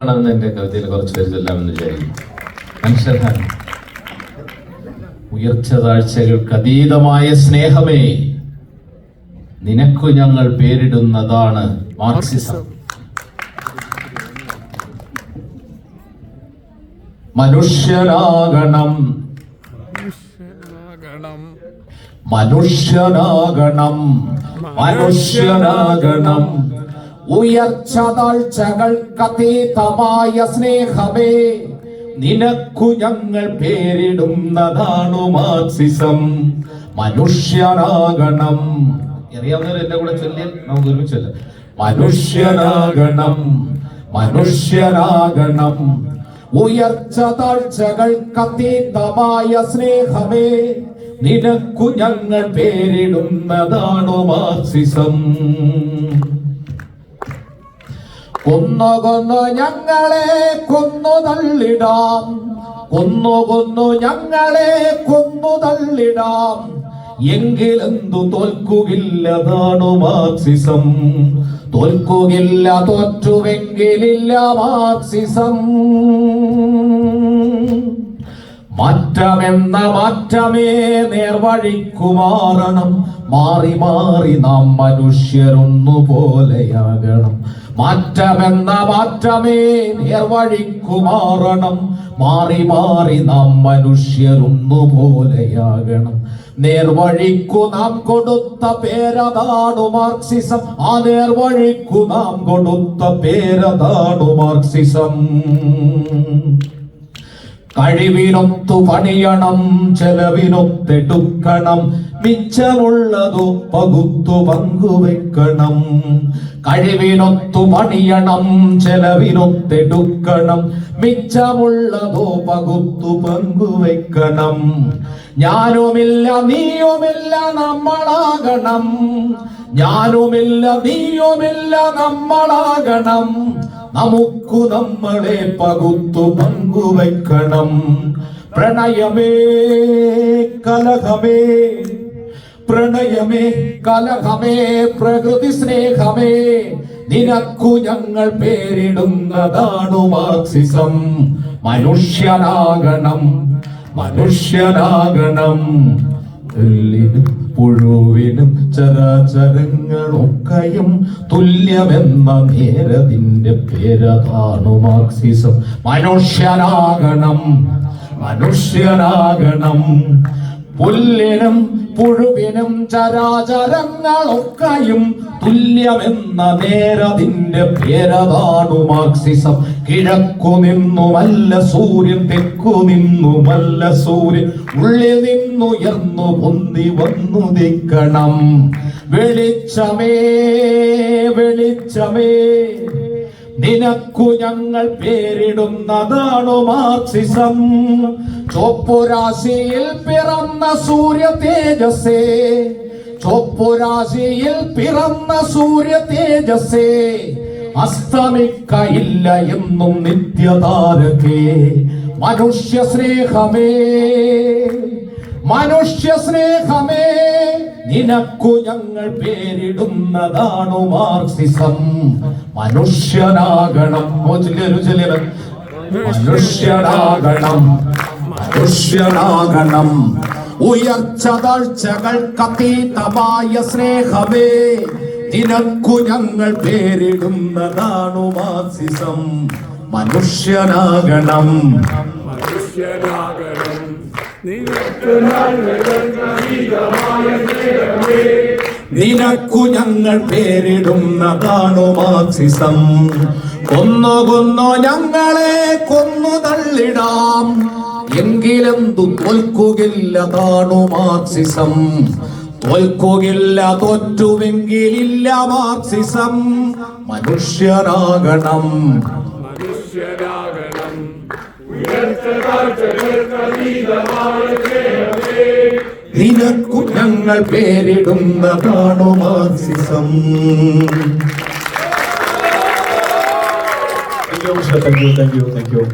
ആണെന്ന് എന്റെ കവിതയിൽ കുറച്ച് പേര് ചൊല്ലാമെന്ന് വിചാരിക്കും മനുഷ്യരാണ് ഉയർച്ച താഴ്ചകൾക്ക് അതീതമായ സ്നേഹമേ. നിനക്കു ഞങ്ങൾ പേരിടുന്നതാണ് മാർക്സിസം. മനുഷ്യനാകണം. മനുഷ്യനാകണം. മനുഷ്യനാകണം. ഉയർച്ച താഴ്ചകൾക്കതീതമായ സ്നേഹമേ. നിനക്കു ഞങ്ങൾ പേരിടുന്നതാണു മാർസിസം മനുഷ്യനാകണം. അറിയാവുന്നവർ എന്റെ കൂടെ ചൊല്ലിയാൽ നമുക്ക് ഒരുമിച്ച് മനുഷ്യനാകണം. മനുഷ്യനാകണം. ഉയർച്ച താഴ്ചകൾക്കതീതമായ സ്നേഹമേ. നിനക്കു ഞങ്ങൾ പേരിടുന്നതാണു മാർക്സിസം. കൊന്നു കൊന്നു ഞങ്ങളെ കൊന്നു തള്ളിടാം. കൊന്നു കൊന്നു ഞങ്ങളെ കൊന്നു തള്ളിടാം. എങ്കിലെന്തു തോൽക്കുകില്ലതാണു മാർക്സിസം. തോൽക്കുകില്ല തോറ്റുവെങ്കിലില്ല മാർക്സിസം. മാറ്റമെന്ന മാറ്റമേ നേർവഴിക്കു മാറണം. മാറി മാറി നാം മനുഷ്യരൊന്നു പോലെയാകണം മാറ്റമെന്ന മാറ്റമേ നേർവഴിക്കു മാറണം മാറി മാറി നാം മനുഷ്യരൊന്നു പോലെയാകണം നേർവഴിക്കു നാം കൊടുത്ത പേരതാണു മാർക്സിസം. ആ നേർവഴിക്കു നാം കൊടുത്ത പേരതാണു മാർക്സിസം. കഴിവിനൊത്തു പണിയണം ചെലവിനൊത്തെടുക്കണം മിച്ചമുള്ളതു പകുത്തു പങ്കുവെക്കണം. കഴിവിനൊത്തു പണിയണം ചെലവിനൊത്തെടുക്കണം മിച്ചമുള്ളതോ പകുത്തു പങ്കുവെക്കണം. ഞാനുമില്ല നീയുമില്ല നമ്മളാകണം. ഞാനുമില്ല നീയുമില്ല നമ്മളാകണം. നമുക്കു നമ്മളെ പകുത്തു പങ്കുവെക്കണം പ്രണയമേ കലഹമേ പ്രണയമേ കലഹമേ പ്രകൃതി സ്നേഹമേ നിനക്കു ഞങ്ങൾ പേരിടുന്നതാണു മാർക്സിസം. മനുഷ്യനാകണം മനുഷ്യനാകണം. പുല്ലിനും പുഴുവിനും ചരാചരങ്ങളൊക്കെയും തുല്യമെന്ന നേരതിന്റെ പേരതാണു മാർക്സിസം. മനുഷ്യനാകണം മനുഷ്യനാകണം. പുല്ലിനും പുഴുവിനും ചരാചരങ്ങളൊക്കെയും തുല്യമെന്ന നേരതിന്റെ പേരതാണു മാർക്സിസം. കിഴക്കു നിന്നുമല്ല സൂര്യൻ തെക്കു നിന്നുമല്ല സൂര്യൻ. ഉള്ളിൽ നിന്നുയർന്നു പൊന്തി വന്നു നിൽക്കണം. വെളിച്ചമേ വെളിച്ചമേ നിനക്കു ഞങ്ങൾ പേരിടുന്നതാണു മാർക്സിസം. ചോപ്പുരാശിയിൽ പിറന്ന സൂര്യ തേജസ്സേ. ചൊപ്പുരാശിയിൽ പിറന്ന സൂര്യ തേജസ്സേ. അസ്തമിക്കയില്ല എന്നും നിത്യതാരകേ. മനുഷ്യ സ്നേഹമേ. മനുഷ്യ സ്നേഹമേ. നിനക്കു ഞങ്ങൾ പേരിടുന്നതാണു മാർക്സിസം. മനുഷ്യനാകണം. മനുഷ്യനാകണം. മനുഷ്യനാകണം ഉയർച്ച താഴ്ചകൾക്കതീതമായ സ്നേഹമേ. നിനക്കു ഞങ്ങൾ പേരിടുന്നതാണു മാസിസം. മനുഷ്യനാകണം. നിനക്കു ഞങ്ങൾ പേരിടുന്നതാണു മാക്സിസം കൊന്നു കൊന്നു ഞങ്ങളെ കൊന്നു തള്ളിടാം. എങ്കിലെന്തു തോൽക്കുകയില്ലതാണു മാർക്സിസം. തോൽക്കുകില്ല തോറ്റുവെങ്കിലില്ല മാർക്സിസം. മനുഷ്യനാകണം. മനുഷ്യനാകണം. നിനക്കു ഞങ്ങൾ പേരിടുന്നതാണു Marxism. Thank you thank you thank you